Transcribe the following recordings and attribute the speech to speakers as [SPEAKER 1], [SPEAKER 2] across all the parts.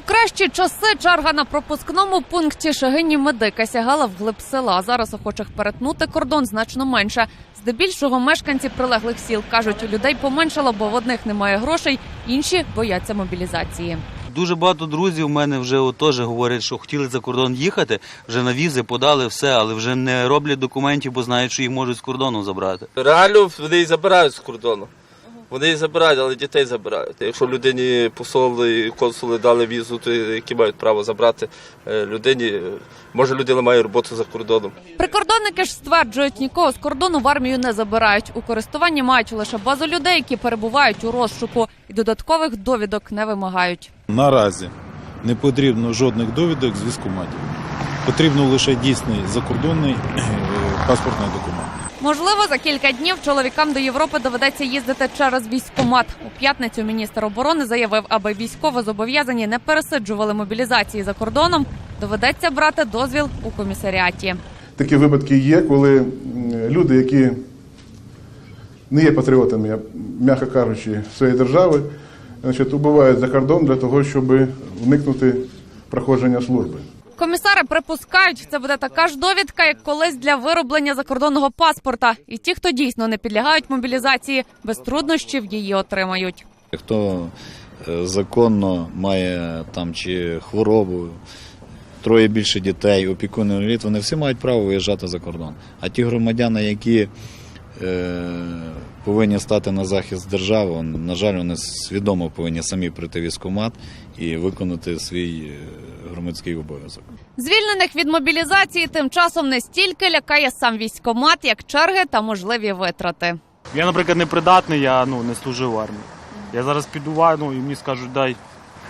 [SPEAKER 1] У кращі часи черга на пропускному пункті Шагині Медика сягала вглиб села. Зараз охочих перетнути кордон значно менше. Здебільшого мешканці прилеглих сіл кажуть, людей поменшало, бо в одних немає грошей, інші бояться мобілізації.
[SPEAKER 2] Дуже багато друзів у мене вже теж говорять, що хотіли за кордон їхати, вже на візи подали все, але вже не роблять документів, бо знають, що їх можуть з кордону забрати.
[SPEAKER 3] Реально вони і забирають з кордону. Вони забирають, але дітей забирають. Якщо людині посоли і консули дали візу, то які мають право забрати е, людині, може людина має роботу за кордоном.
[SPEAKER 1] Прикордонники ж стверджують, нікого з кордону в армію не забирають. У користуванні мають лише базу людей, які перебувають у розшуку, і додаткових довідок не вимагають.
[SPEAKER 4] Наразі не потрібно жодних довідок з військкоматів. Потрібно лише дійсний закордонний е, паспортний документ.
[SPEAKER 1] Можливо, за кілька днів чоловікам до Європи доведеться їздити через військкомат. У п'ятницю міністр оборони заявив, аби військово зобов'язані не пересиджували мобілізації за кордоном. Доведеться брати дозвіл у комісаріаті.
[SPEAKER 5] Такі випадки є, коли люди, які не є патріотами, м'яко кажучи, своєї держави, значить, убувають за кордон для того, щоб уникнути проходження служби.
[SPEAKER 1] Комісари припускають, це буде така ж довідка, як колись для вироблення закордонного паспорта. І ті, хто дійсно не підлягають мобілізації, без труднощів її отримають.
[SPEAKER 6] Хто е, законно має там чи хворобу, троє більше дітей, опікуни інвалід, вони всі мають право виїжджати за кордон. А ті громадяни, які е, повинні стати на захист держави, на жаль, вони свідомо повинні самі прийти в військкомат і виконати свій е, громадський обов'язок.
[SPEAKER 1] Звільнених від мобілізації тим часом не стільки лякає сам військкомат, як черги та можливі витрати.
[SPEAKER 7] Я, наприклад, не придатний, я ну, не служив в армії. Я зараз піду в армію і мені скажуть, дай,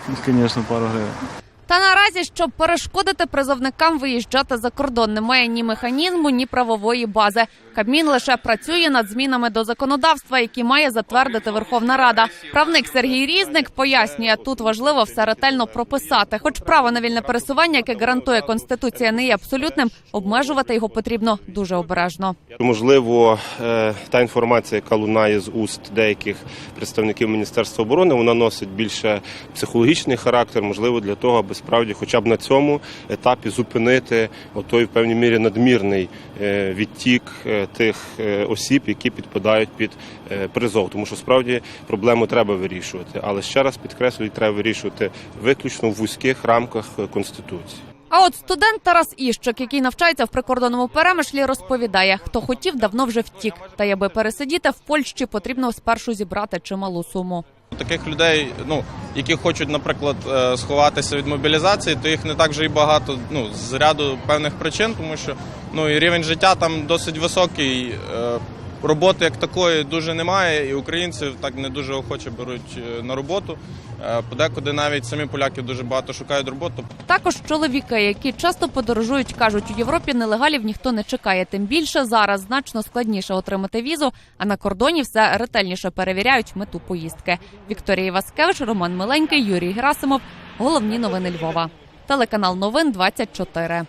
[SPEAKER 7] ну, звісно, пару гривень.
[SPEAKER 1] Та наразі, щоб перешкодити призовникам виїжджати за кордон, немає ні механізму, ні правової бази. Кабмін лише працює над змінами до законодавства, які має затвердити Верховна Рада. Правник Сергій Різник пояснює, тут важливо все ретельно прописати. Хоч право на вільне пересування, яке гарантує конституція, не є абсолютним, обмежувати його потрібно дуже обережно.
[SPEAKER 8] Можливо, е, та інформація, яка лунає з уст деяких представників Міністерства оборони, вона носить більше психологічний характер, можливо, для того, аби справді, хоча б на цьому етапі зупинити отой в певній мірі надмірний е, відтік е, тих е, осіб, які підпадають під призов. Тому що справді проблему треба вирішувати. Але ще раз підкреслюю, треба вирішувати виключно в вузьких рамках конституції.
[SPEAKER 1] А от студент Тарас Іщик, який навчається в прикордонному перемишлі, розповідає, хто хотів, давно вже втік. Та аби пересидіти в Польщі, потрібно спершу зібрати чималу суму.
[SPEAKER 9] Таких людей, ну які хочуть, наприклад, е, сховатися від мобілізації, то їх не так вже і багато. Ну з ряду певних причин, тому що ну і рівень життя там досить високий. Роботи як такої дуже немає, і українців так не дуже охоче беруть е, на роботу. Е, Подекуди навіть самі поляки дуже багато шукають роботу.
[SPEAKER 1] Також чоловіки, які часто подорожують, кажуть, у Європі нелегалів ніхто не чекає. Тим більше зараз значно складніше отримати візу, а на кордоні все ретельніше перевіряють мету поїздки. Вікторія Васкевич, Роман Миленький, Юрій Герасимов. Головні новини Львова. Телеканал Новин 24.